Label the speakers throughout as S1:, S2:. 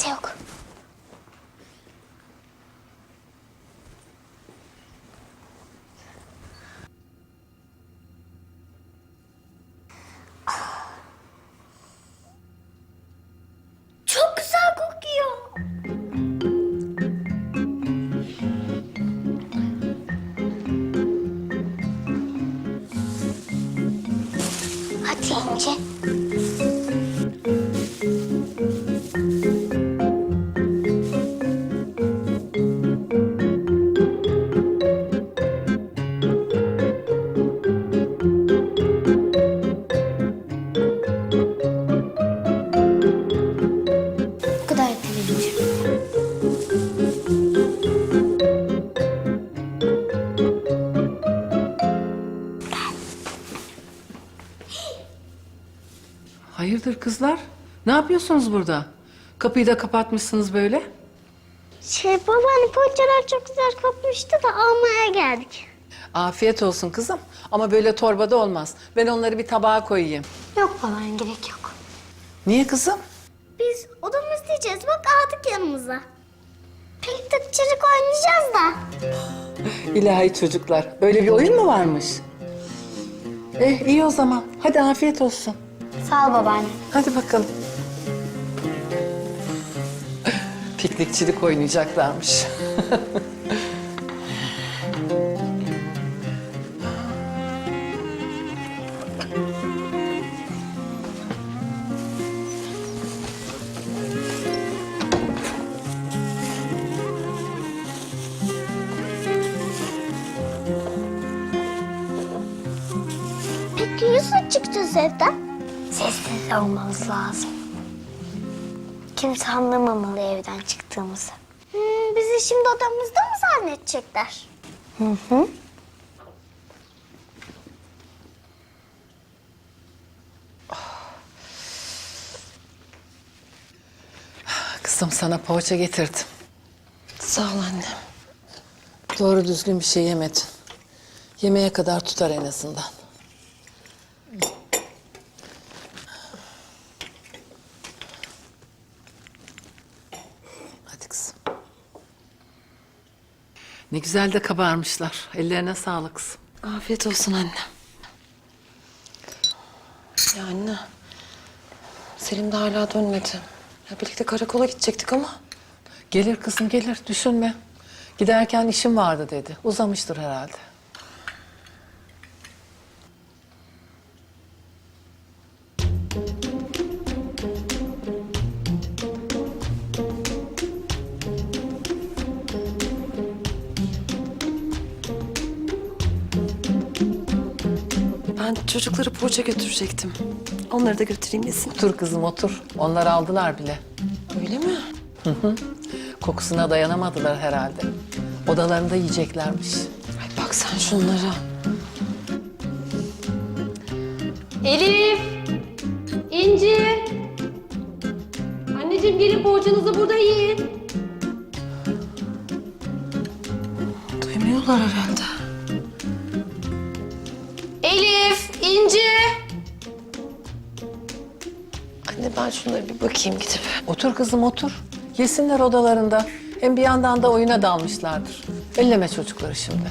S1: Kimse yok. Çok güzel kokuyor. Hadi İnci.
S2: Hayırdır kızlar? Ne yapıyorsunuz burada? Kapıyı da kapatmışsınız böyle.
S1: Şey babaanne poğaçalar çok güzel kopmuştu da almaya geldik.
S2: Afiyet olsun kızım. Ama böyle torbada olmaz. Ben onları bir tabağa koyayım.
S1: Yok babaanne gerek yok.
S2: Niye kızım?
S1: Biz odamız diyeceğiz bak aldık yanımıza. Pek tıkçılık oynayacağız da.
S2: İlahi çocuklar. Böyle bir oyun mu varmış? Eh iyi o zaman. Hadi afiyet olsun.
S1: Sağ ol babaanne.
S2: Hadi bakalım. Piknikçilik oynayacaklarmış.
S1: Peki nasıl çıkacağız evden? Sessiz olmamız lazım. Kimse anlamamalı evden çıktığımızı. Hmm, bizi şimdi odamızda mı zannedecekler? Hı hı.
S2: Kızım sana poğaça getirdim.
S3: Sağ ol anne.
S2: Doğru düzgün bir şey yemedin. Yemeğe kadar tutar en azından. Hadi kızım. Ne güzel de kabarmışlar. Ellerine sağlık kızım.
S3: Afiyet olsun anne. Ya anne. Selim de hala dönmedi. Ya birlikte karakola gidecektik ama.
S2: Gelir kızım gelir düşünme. Giderken işim vardı dedi. Uzamıştır herhalde.
S3: Çocukları poğaça götürecektim. Onları da götüreyim yesin.
S2: Otur kızım otur. Onlar aldılar bile.
S3: Öyle mi?
S2: Kokusuna dayanamadılar herhalde. Odalarında yiyeceklermiş.
S3: Ay bak sen şunlara.
S4: Elif! İnci! Anneciğim gelin poğaçanızı burada yiyin.
S3: Duymuyorlar herhalde.
S4: İnci!
S3: Anne ben şunlara bir bakayım gidip.
S2: Otur kızım otur. Yesinler odalarında. Hem bir yandan da oyuna dalmışlardır. Elleme çocukları şimdi.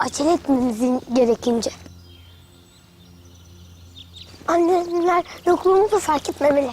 S5: Acele etmemiz gerekince. Annemler yokluğumuzu fark etmemeli.